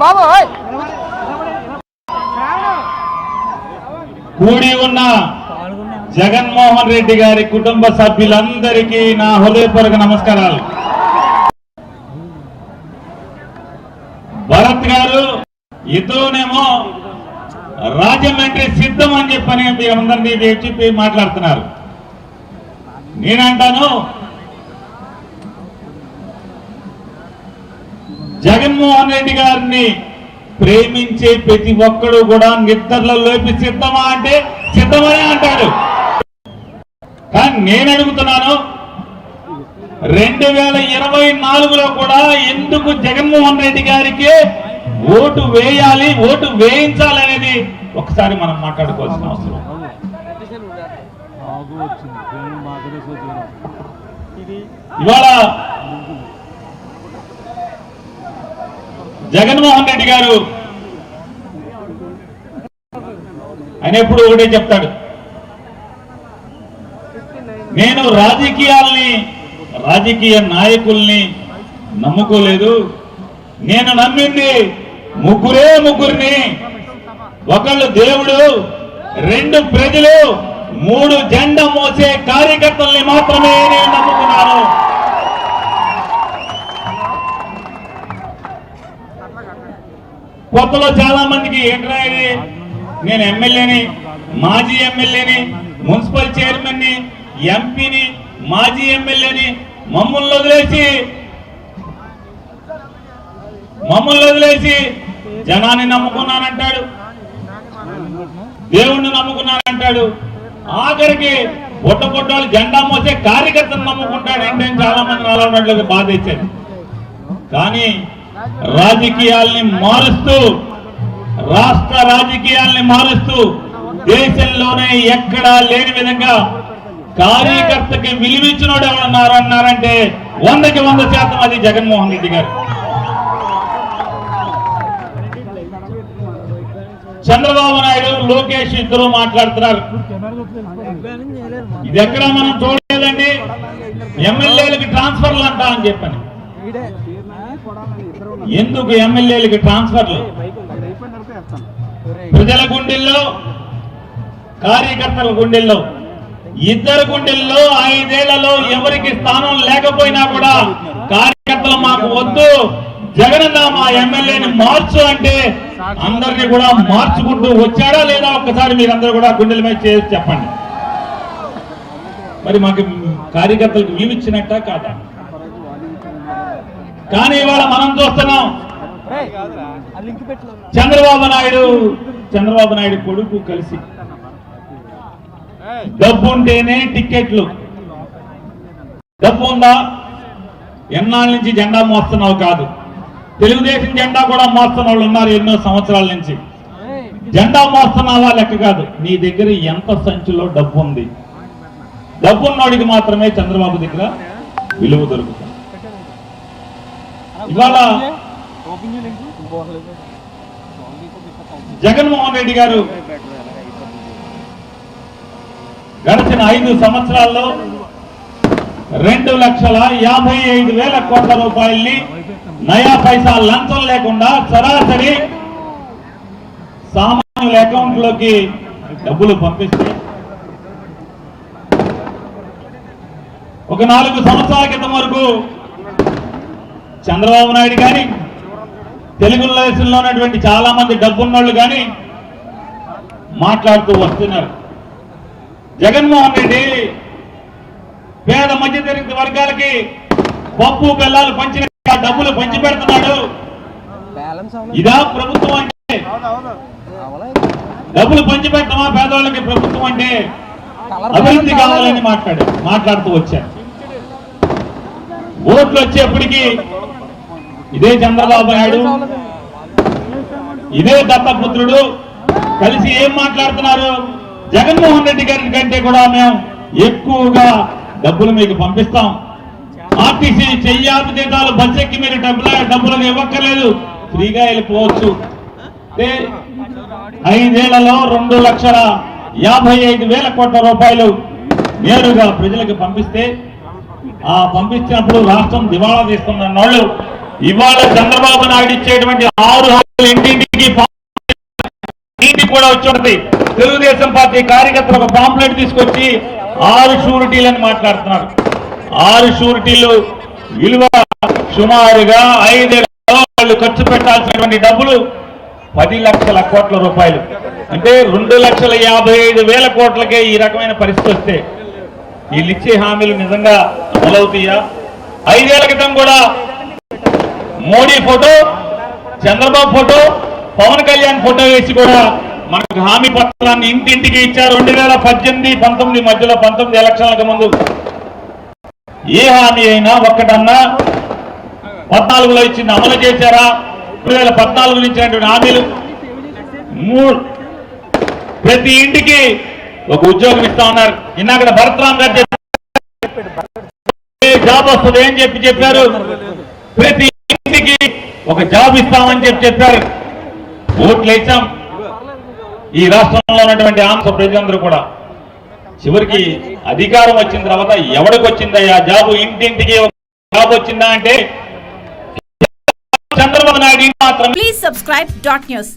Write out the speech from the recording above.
బాబు కూడి ఉన్న జగన్మోహన్ రెడ్డి గారి కుటుంబ సభ్యులందరికీ నా హృదయపూర్వక నమస్కారాలు. భరత్ గారు ఇద్దరునేమో రాజమండ్రి సిద్ధం అని చెప్పని అందరినీ చెప్పి మాట్లాడుతున్నారు. నేనంటాను జగన్మోహన్ రెడ్డి గారిని ప్రేమించే ప్రతి ఒక్కడు కూడా నిద్రలో లేపి సిద్ధమా అంటే సిద్ధమనే అంటాడు. కానీ నేను అడుగుతున్నాను రెండు వేల ఇరవై నాలుగులో కూడా ఎందుకు జగన్మోహన్ రెడ్డి గారికి ఓటు వేయాలి ఓటు వేయించాలి అనేది ఒకసారి మనం మాట్లాడుకోవాల్సిన అవసరం ఇవాళ జగన్మోహన్ రెడ్డి గారు. ఆయన ఎప్పుడు ఒకటే చెప్తాడు. నేను రాజకీయాల్ని రాజకీయ నాయకుల్ని నమ్ముకోలేదు. నేను నమ్మింది ముగ్గురే ముగ్గురిని. ఒకళ్ళు దేవుడు రెండు ప్రజలు మూడు జెండా మోసే కార్యకర్తల్ని మాత్రమే నేను నమ్ముకున్నాను. కొత్తలో చాలా మందికి ఏంట్రా ఇది? నేను ఎమ్మెల్యేని మాజీ ఎమ్మెల్యేని మున్సిపల్ చైర్మన్ని ఎంపీని మాజీ ఎమ్మెల్యేని మమ్మల్ని వదిలేసి మమ్మల్ని వదిలేసి జనాన్ని నమ్ముకున్నానంటాడు. దేవుణ్ణి నమ్ముకున్నానంటాడు. ఆఖరికి బుట్ట బుట్టాలు జెండా మోసే కార్యకర్తను నమ్ముకుంటాడు. అంటే చాలా మంది నాలుగు బాధ ఇచ్చాడు కానీ రాజకీయాల్ని మారుస్తూ రాష్ట్ర రాజకీయాల్ని మారుస్తూ దేశంలోనే ఎక్కడా లేని విధంగా కార్యకర్తకి విలువించినోడు ఎవరన్నారు అన్నారంటే వందకి వంద శాతం అది జగన్మోహన్ రెడ్డి గారు. చంద్రబాబు నాయుడు లోకేష్ ఇద్దరు మాట్లాడుతున్నారు. ఇది ఎక్కడ మనం చూడలేదండి. ఎమ్మెల్యేలకు ట్రాన్స్ఫర్లు అంటా అని చెప్పని. ఎందుకు ఎమ్మెల్యేలకి ట్రాన్స్ఫర్లు? ప్రజల గుండెల్లో కార్యకర్తల గుండెల్లో ఇద్దరు గుండెల్లో ఐదేళ్ళలో ఎవరికి స్థానం లేకపోయినా కూడా కార్యకర్తలు మాకు వద్దు. జగనన్న మా ఎమ్మెల్యేని మార్చు అంటే అందరినీ కూడా మార్చుకుంటూ వచ్చాడా లేదా ఒక్కసారి మీరందరూ కూడా గుండెల మీద చేసి చెప్పండి. మరి మాకు కార్యకర్తలకు విలువిచ్చినట్ట కాదా? కానీ ఇవాళ మనం చూస్తున్నాం. చంద్రబాబు నాయుడు చంద్రబాబు నాయుడు కొడుకు కలిసి. డబ్బు ఉంటేనే టిక్కెట్లు. డబ్బు ఉందా? ఎన్నాళ్ళ నుంచి జెండా మోస్తున్నావు కాదు. తెలుగుదేశం జెండా కూడా మోస్తున్న వాళ్ళు ఉన్నారు ఎన్నో సంవత్సరాల నుంచి. జెండా మోస్తున్నావా లెక్క కాదు. నీ దగ్గర ఎంత సంచిలో డబ్బు ఉంది? డబ్బున్నోడికి మాత్రమే చంద్రబాబు దగ్గర విలువ దొరుకుతుంది. ఇవాళ జగన్మోహన్ రెడ్డి గారు గడిచిన ఐదు సంవత్సరాల్లో రెండు లక్షల యాభై ఐదు వేల కోట్ల రూపాయల్ని నయా పైసా లంచం లేకుండా సరాసరి సామాన్యుల అకౌంట్లోకి డబ్బులు పంపిస్తే ఒక నాలుగు సంవత్సరాల క్రితం వరకు చంద్రబాబు నాయుడు కానీ తెలుగు దేశంలో ఉన్నటువంటి చాలా మంది డబ్బున్నోళ్ళు కానీ మాట్లాడుతూ వస్తున్నారు. జగన్మోహన్ రెడ్డి పేద మధ్యతరగతి వర్గాలకి పప్పు బెల్లాలు పంచిన డబ్బులు పంచి పెడుతున్నాడు ఇదా ప్రభుత్వం అంటే. డబ్బులు పంచి పెట్టమా పేదవాళ్ళకి ప్రభుత్వం అంటే? అభివృద్ధి కావాలని మాట్లాడు మాట్లాడుతూ వచ్చారు. ఓట్లు వచ్చేప్పటికి ఇదే చంద్రబాబు నాయుడు. ఇదే దత్తపుత్రుడు. కలిసి ఏం మాట్లాడుతున్నారు? జగన్మోహన్ రెడ్డి గారి కంటే కూడా మేము ఎక్కువగా డబ్బులు మీకు పంపిస్తాం. ఆర్టీసీ చెయ్యాపు జీతాలు బస్సెక్కి మీరు డబ్బులు డబ్బులు ఇవ్వక్కర్లేదు. ఫ్రీగా వెళ్ళిపోవచ్చు. ఐదేళ్ళలో రెండు లక్షల యాభై ఐదు వేల కోట్ల రూపాయలు నేరుగా ప్రజలకు పంపిస్తే ఆ పంపించినప్పుడు రాష్ట్రం దివాళా తీస్తున్న వాళ్ళు ఇవాళ చంద్రబాబు నాయుడు ఇచ్చేటువంటి ఆరు హామీలు ఇంటింటికి ఇంటికి కూడా వచ్చి తెలుగుదేశం పార్టీ కార్యకర్తలు ఒక పాంప్లెట్ తీసుకొచ్చి ఆరు షూరిటీలని మాట్లాడుతున్నారు. ఆరు షూరిటీలు విలువ సుమారుగా ఐదేళ్ళలో వాళ్ళు ఖర్చు పెట్టాల్సినటువంటి డబ్బులు పది లక్షల కోట్ల రూపాయలు. అంటే రెండు లక్షల యాభై ఐదు వేల కోట్లకే ఈ రకమైన పరిస్థితి వస్తే వీళ్ళు ఇచ్చే హామీలు నిజంగా అమలవుతాయా? ఐదేళ్ళ క్రితం కూడా Modi photo Chandrababu photo Pawan Kalyan photo వేసి కూడా మనకు హామీ పత్రాన్ని ఇంటింటికి ఇచ్చారు. రెండు వేల పద్దెనిమిది పంతొమ్మిది మధ్యలో పంతొమ్మిది ఎలక్షన్లకు ముందు. ఏ హామీ అయినా ఒక్కటన్నా పద్నాలుగులో ఇచ్చింది అమలు చేశారా? రెండు వేల పద్నాలుగులో ఇచ్చినటువంటి హామీలు. ప్రతి ఇంటికి ఒక ఉద్యోగం ఇస్తా ఉన్నారు. ఇందాక భరత్రామ్ గారు చెప్పారు. జాబ్ వస్తుంది అని చెప్పి చెప్పారు? ప్రతి ఒక జాబ్ ఇస్తామని చెప్పి చెప్పారు. ఓట్లు ఇచ్చాం ఈ రాష్ట్రంలో ఉన్నటువంటి ఆంధ్ర ప్రజలందరూ కూడా. చివరికి అధికారం వచ్చిన తర్వాత ఎవరికి వచ్చిందయ్యా? ఆ జాబు ఇంటింటికి ఒక జాబ్ వచ్చిందా అంటే చంద్రబాబు నాయుడు మాత్రం ప్లీజ్ సబ్స్క్రైబ్ డాట్ న్యూస్